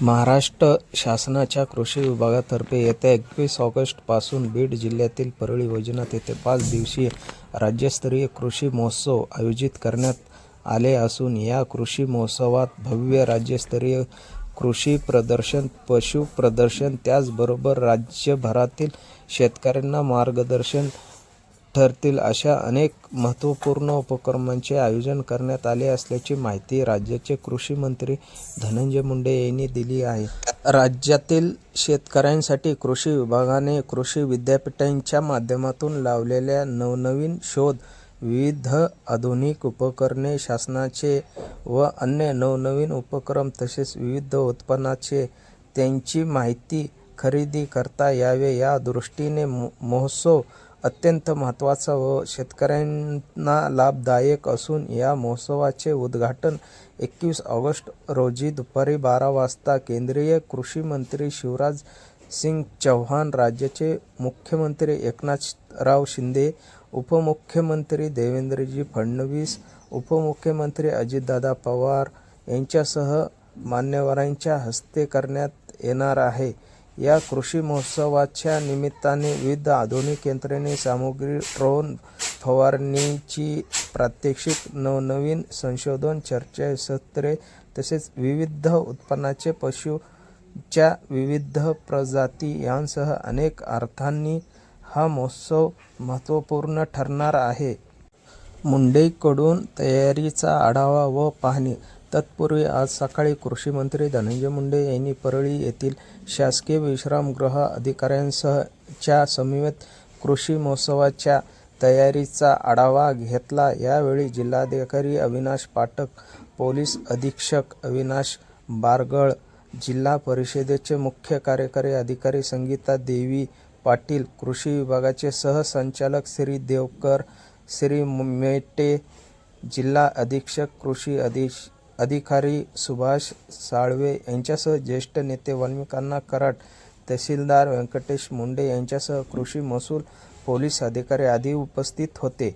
महाराष्ट्र शासनाच्या कृषी विभागातर्फे येत्या एकवीस ऑगस्टपासून बीड जिल्ह्यातील परळी वैजनाथ येथे पाच दिवसीय राज्यस्तरीय कृषी महोत्सव आयोजित करण्यात आले असून या कृषी महोत्सवात भव्य राज्यस्तरीय कृषी प्रदर्शन पशु प्रदर्शन त्याचबरोबर राज्यभरातील शेतकऱ्यांना मार्गदर्शन ठरतील अशा अनेक महत्त्वपूर्ण उपक्रमांचे आयोजन करण्यात आले असल्याची माहिती राज्याचे कृषी मंत्री धनंजय मुंडे यांनी दिली आहे. राज्यातील शेतकऱ्यांसाठी कृषी विभागाने कृषी विद्यापीठांच्या माध्यमातून लावलेल्या नवनवीन शोध विविध आधुनिक उपकरणे शासनाचे व अन्य नवनवीन उपक्रम तसेच विविध उत्पन्नाचे त्यांची माहिती खरेदी करता यावे. या दृष्टीने महोत्सव अत्यंत महत्त्वाचा व शेतकऱ्यांना लाभदायक असून या महोत्सवाचे उद्घाटन एकवीस ऑगस्ट रोजी दुपारी बारा वाजता केंद्रीय कृषी मंत्री शिवराज सिंग चौहान राज्याचे मुख्यमंत्री एकनाथराव शिंदे उपमुख्यमंत्री देवेंद्रजी फडणवीस उपमुख्यमंत्री अजितदादा पवार यांच्यासह मान्यवरांच्या हस्ते करण्यात येणार आहे. या कृषी महोत्सवाच्या निमित्ताने विविध आधुनिक यंत्रणे सामुग्री ड्रोन फवारणीची प्रात्यक्षिक नवनवीन संशोधन चर्चासत्रे तसेच विविध उत्पन्नाचे पशुच्या विविध प्रजाती यांसह अनेक अर्थांनी हा महोत्सव महत्त्वपूर्ण ठरणार आहे. मुंडईकडून तयारीचा आढावा व पाहणी तत्पूर्वी आज सकाळी कृषी मंत्री धनंजय मुंडे यांनी परळी येथील शासकीय विश्रामगृह अधिकाऱ्यांसह च्या समवेत कृषी महोत्सवाच्या तयारीचा आढावा घेतला. यावेळी जिल्हाधिकारी अविनाश पाठक पोलीस अधीक्षक अविनाश बारगळ जिल्हा परिषदेचे मुख्य कार्यकारी अधिकारी संगीता देवी पाटील कृषी विभागाचे सहसंचालक श्री देवकर श्री मेटे जिल्हा अधीक्षक कृषी अधीश अधिकारी सुभाष साळवे यांच्यासह ज्येष्ठ नेते वाल्मिकांना कराड तहसीलदार व्यंकटेश मुंडे यांच्यासह कृषी महसूल पोलीस अधिकारी आदी उपस्थित होते.